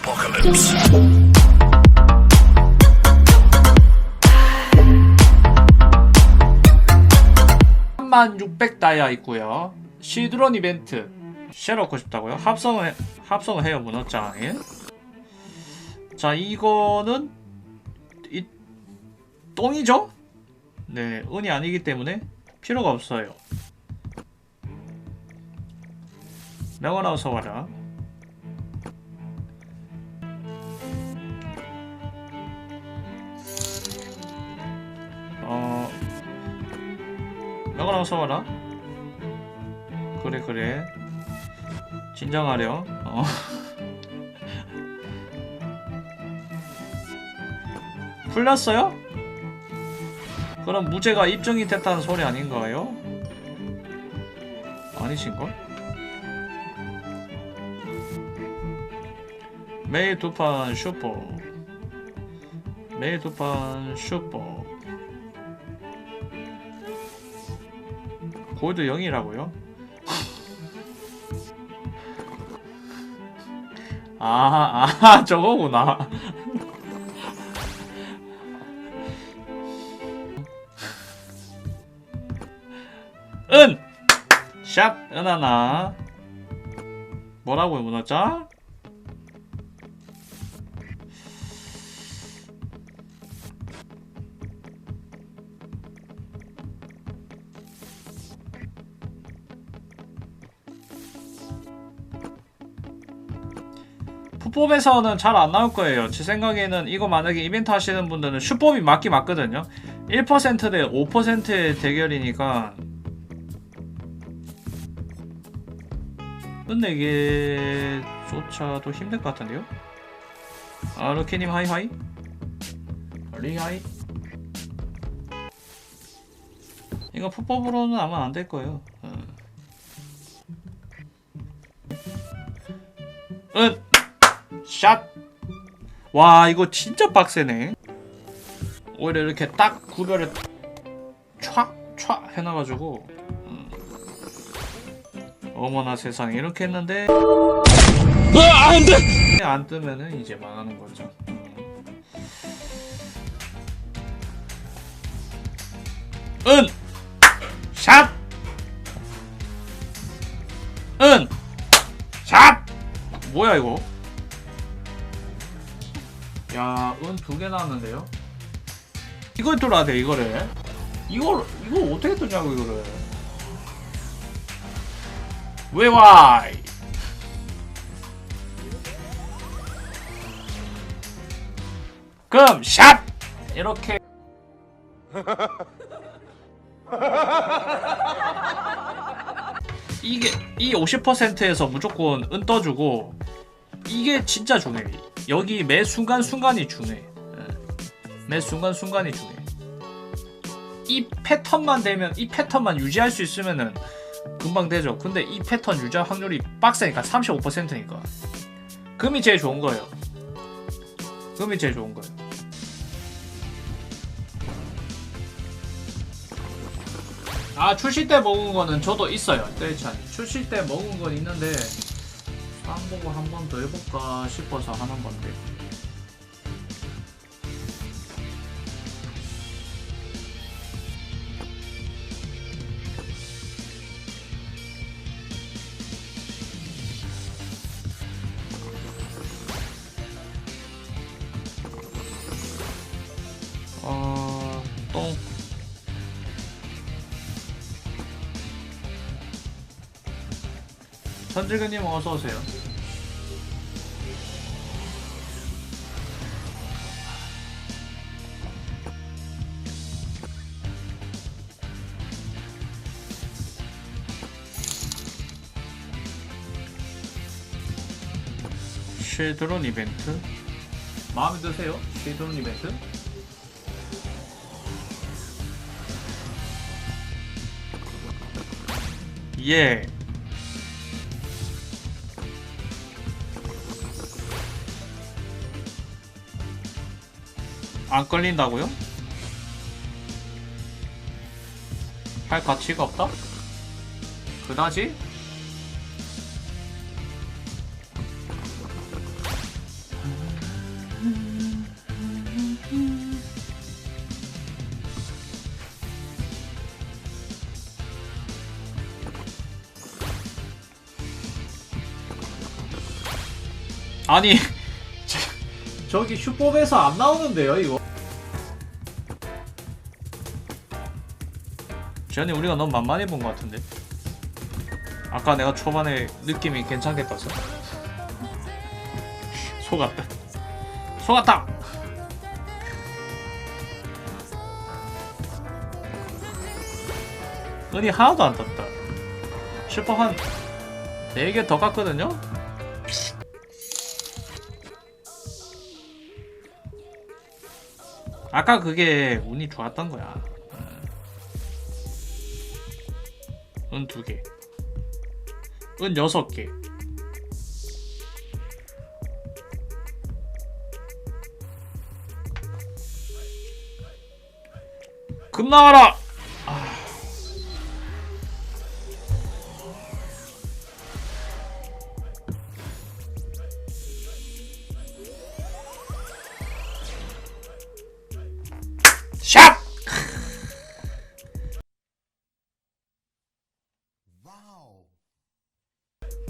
apocalypse. 만 600 다이아 있고요. 시드론 이벤트 쉘 얻고 싶다고요? 합성을 해, 합성을 해요 문어장에. 자 이거는 이 똥이죠? 네 은이 아니기 때문에 필요가 없어요. 명언 어서 와라. 어서 와라. 그래 그래. 진정하려. 어. 풀렸어요? 그럼 무죄가 입증이 됐다는 소리 아닌가요? 아니신걸? 매일 두 판 슈퍼 매일 두 판 슈퍼 골드 0이라고요? 아, 아, 저거구나. 은! 샵, 은 하나. 뭐라고요, 문화자? 푸법에서는 잘 안 나올 거예요. 제 생각에는 이거 만약에 이벤트 하시는 분들은 슈법이 맞기 맞거든요. 1%대 5%의 대결이니까 끝내기조차도 힘들 것 같은데요? 아, 루키님 하이하이? 리하이? 이거 푸법으로는 아마 안 될 거예요. 어. 은! 샷! 와 이거 진짜 빡세네 오히려 이렇게 딱 구별을 촥촥 해놔가지고 음. 어머나 세상에 이렇게 했는데 안돼! 안 뜨면은 이제 망하는 거죠 음. 은! 샷! 은! 샷! 뭐야 이거 야, 은 두 개 나왔는데요? 이걸 뚫어야 돼, 이거를. 이걸, 이거 어떻게 뚫냐고, 이거를. 왜 와이? 그럼, 샷! 이렇게. 이게, 이 50%에서 무조건 은 떠주고, 이게 진짜 중요해. 여기 매 순간 순간이 중요해. 예. 매 순간 순간이 중요해. 이 패턴만 되면 이 패턴만 유지할 수 있으면은 금방 되죠. 근데 이 패턴 유지할 확률이 빡세니까 35%니까. 금이 제일 좋은 거예요. 금이 제일 좋은 거예요. 아 출시 때 먹은 거는 저도 있어요. 떼찬 출시 때 먹은 건 있는데 한보고 한 번 더 해볼까 싶어서 하는 건데. 어, 똥. 선질근님 어서 오세요. 쉐드론 이벤트 마음에 드세요? 쉐드론 이벤트? 예. 안 걸린다고요? 할 가치가 없다? 그다지? 아니 저, 저기 슈퍼에서 안 나오는데요 이거? 전에 우리가 너무 만만히 본것 같은데? 아까 내가 초반에 느낌이 괜찮겠다 서 속았다. 속았다! 은이 하나도 안 떴다. 슈퍼 한 4개 더 갔거든요 아까 그게 운이 좋았던 거야 은 두 개. 은 여섯 개. 금 나와라! 샷!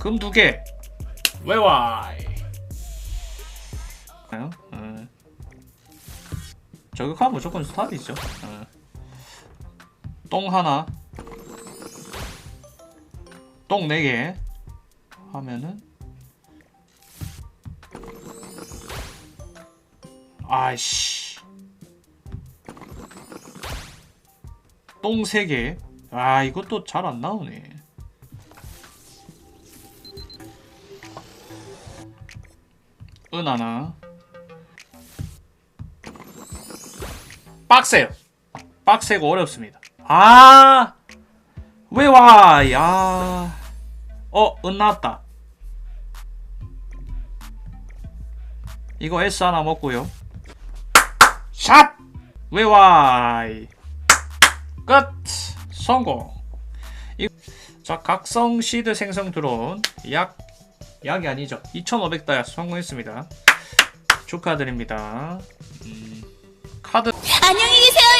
금두 개. 왜와이? 어? 어. 저격하면 무조건 스탑이죠. 어. 똥 하나. 똥 네 개. 하면은 아이씨. 똥세 개. 아, 이것도 잘 안 나오네. 은 하나. 빡세요. 빡세고 어렵습니다. 아 왜 와 야 어, 은 나왔다. 이거 S 하나 먹고요. 샷 왜와이 끝 성공 이, 자 각성 시드 생성 드론 약 약이 아니죠. 2,500다약 성공했습니다. 축하드립니다. 음, 카드 안녕히 계세요.